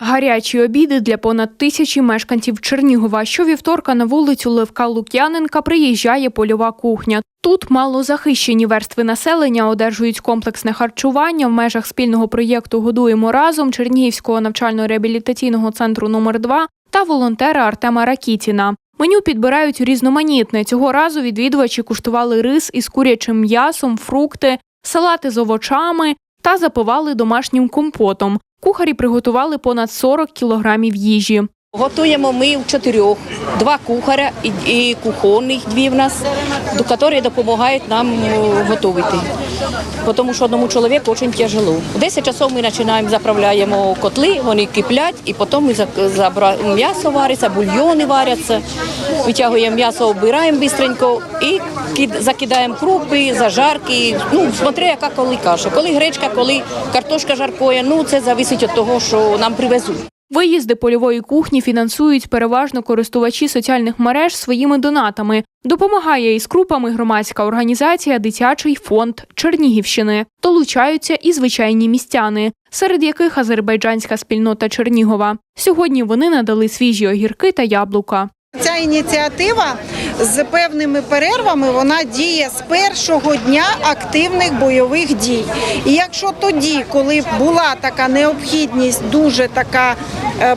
Гарячі обіди для понад тисячі мешканців Чернігова. Щовівторка на вулицю Левка Лук'яненка приїжджає польова кухня. Тут малозахищені верстви населення одержують комплексне харчування в межах спільного проєкту Годуємо разом Чернігівського навчально-реабілітаційного центру номер 2 та волонтера Артема Ракітіна. Меню підбирають різноманітне. Цього разу відвідувачі куштували рис із курячим м'ясом, фрукти, салати з овочами та запивали домашнім компотом. Кухарі приготували понад 40 кілограмів їжі. Готуємо ми в чотирьох. Два кухаря і, кухонних дві в нас, які допомагають нам е, готувати. Тому що одному чоловіку дуже тяжело. В 10 часов ми починаємо, заправляємо котли, вони киплять, і потім ми м'ясо вариться, бульйони варяться. Витягуємо м'ясо, обираємо швидко і кид- закидаємо крупи, зажарки. Ну, смотри, яка коли каша. Коли гречка, коли картошка жаркоє, ну це залежить від того, що нам привезуть. Виїзди польової кухні фінансують переважно користувачі соціальних мереж своїми донатами. Допомагає із крупами громадська організація Дитячий фонд Чернігівщини. Долучаються і звичайні містяни, серед яких азербайджанська спільнота Чернігова. Сьогодні вони надали свіжі огірки та яблука. Ця ініціатива з певними перервами вона діє з першого дня активних бойових дій. І якщо тоді, коли була така необхідність, дуже така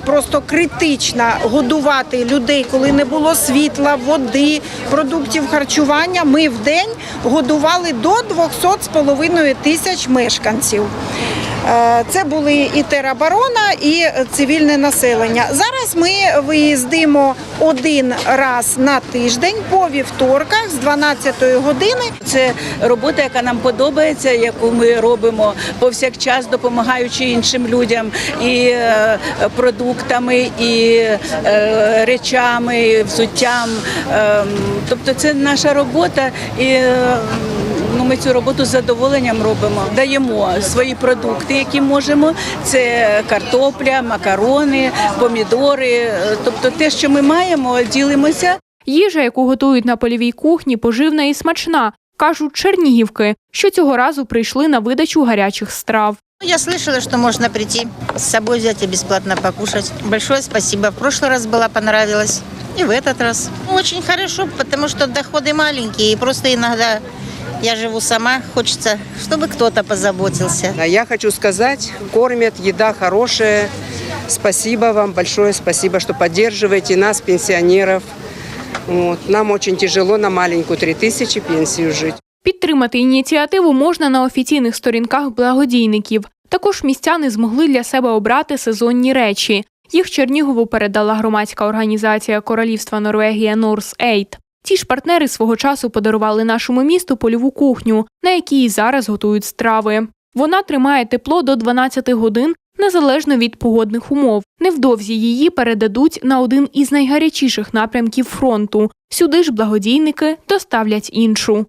просто критична годувати людей, коли не було світла, води, продуктів харчування, ми в день годували до 200 з половиною тисяч мешканців. Е, Це були і тероборона, і цивільне населення. Зараз ми виїздимо один раз на тиждень по вівторках з 12 години. Це робота, яка нам подобається, яку ми робимо повсякчас, допомагаючи іншим людям і е, продуктами, і е, речами, взуттям. Ем, Тобто це наша робота і е, Ну, ми цю роботу з задоволенням робимо. Даємо свої продукти, які можемо. Це картопля, макарони, помідори. Е, Тобто, те, що ми маємо, ділимося. Їжа, яку готують на польовій кухні, поживна і смачна, кажуть чернігівки, що цього разу прийшли на видачу гарячих страв. Ну, Я слышала, что можно прийти с собой взять и бесплатно покушать. Большое спасибо. В прошлый раз была, понравилось. И в этот раз. Очень хорошо, потому что доходы маленькие. И просто иногда я живу сама, хочется, чтобы кто-то позаботился. А Я хочу сказать, кормят, еда хорошая. Спасибо вам, большое спасибо, что поддерживаете нас, пенсионеров. Вот. Нам очень тяжело на маленькую 3000 пенсию жить. Підтримати ініціативу можна на офіційних сторінках благодійників. Також містяни змогли для себе обрати сезонні речі. Їх Чернігову передала громадська організація Королівства Норвегія Норс Ейт. Ті ж партнери свого часу подарували нашому місту польову кухню, на якій зараз готують страви. Вона тримає тепло до 12 годин незалежно від погодних умов. Невдовзі її передадуть на один із найгарячіших напрямків фронту. Сюди ж благодійники доставлять іншу.